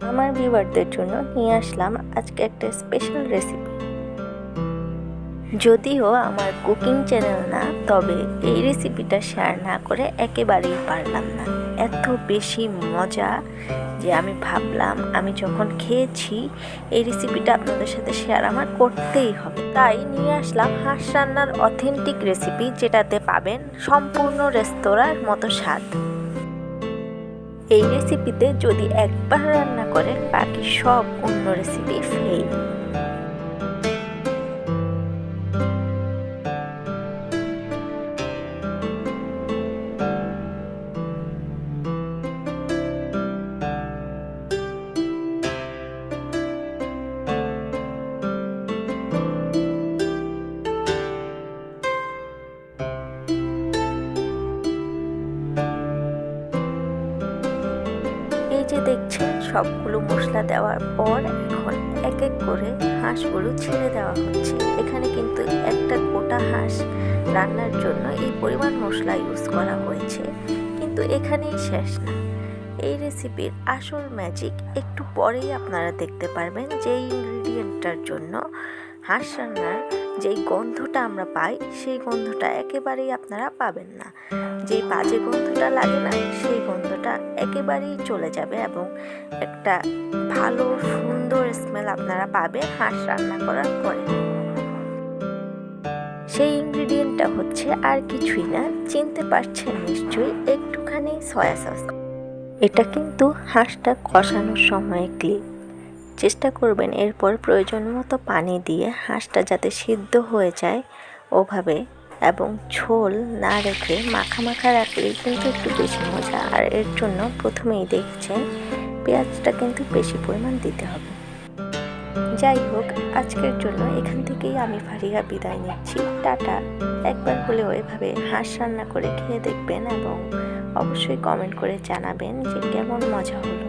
আমার ভিউয়ারদের জন্য নিয়ে আসলাম আজকে একটা স্পেশাল রেসিপি যদিও আমার কুকিং চ্যানেল না, তবে এই রেসিপিটা শেয়ার না করে একেবারেই পারলাম না। এত বেশি মজা যে আমি ভাবলাম, আমি যখন খেয়েছি, এই রেসিপিটা আপনাদের সাথে শেয়ার আমার করতেই হবে। তাই নিয়ে আসলাম হাঁস রান্নার অথেন্টিক রেসিপি যেটাতে পাবেন সম্পূর্ণ রেস্তোরাঁর মতো স্বাদ। এই রেসিপিতে যদি একবার রান্না করেন বাকি সব অন্য রেসিপি ফেল। যে দেখছেন সবগুলো মশলা দেওয়ার পর এখন এক এক করে হাঁসগুলো ছেড়ে দেওয়া হচ্ছে। এখানে কিন্তু একটা গোটা হাঁস রান্নার জন্য এই পরিমাণ মশলা ইউজ করা হয়েছে। কিন্তু এখানেই শেষ না। এই রেসিপির আসল ম্যাজিক একটু পরেই আপনারা দেখতে পারবেন যে ইনগ্রিডিয়েন্টটার জন্য হাঁস রান্নার যেই গন্ধটা আমরা পাই, সেই গন্ধটা একেবারেই আপনারা পাবেন না। যে বাজে গন্ধটা লাগে না, সেই গন্ধটা একেবারেই চলে যাবে এবং একটা ভালো, সুন্দর স্মেল আপনারা পাবেন হাঁস রান্না করার পরে। সেই ইনগ্রিডিয়েন্টটা হচ্ছে আর কিছুই না, চিনতে পারছেন নিশ্চয়ই, একটুখানি সয়া সস এটা কিন্তু হাঁসটা কষানোর সময় ক্লিপ চেষ্টা করবেন এরপর প্রয়োজন মতো পানি দিয়ে হাঁসটা যাতে সিদ্ধ হয়ে যায় ওভাবে এবং ঝোল না রেখে মাখা মাখা রাখলেই কিন্তু একটু বেশি মজা। আর এর জন্য প্রথমেই দেখছেন পেঁয়াজটা কিন্তু বেশি পরিমাণ দিতে হবে। যাই হোক, আজকের জন্য এখান থেকেই আমি ফারিয়া বিদায় নিচ্ছি। টাটা। একবার হলেও এভাবে হাঁস রান্না করে খেয়ে দেখবেন এবং অবশ্যই কমেন্ট করে জানাবেন যে কেমন মজা হলো।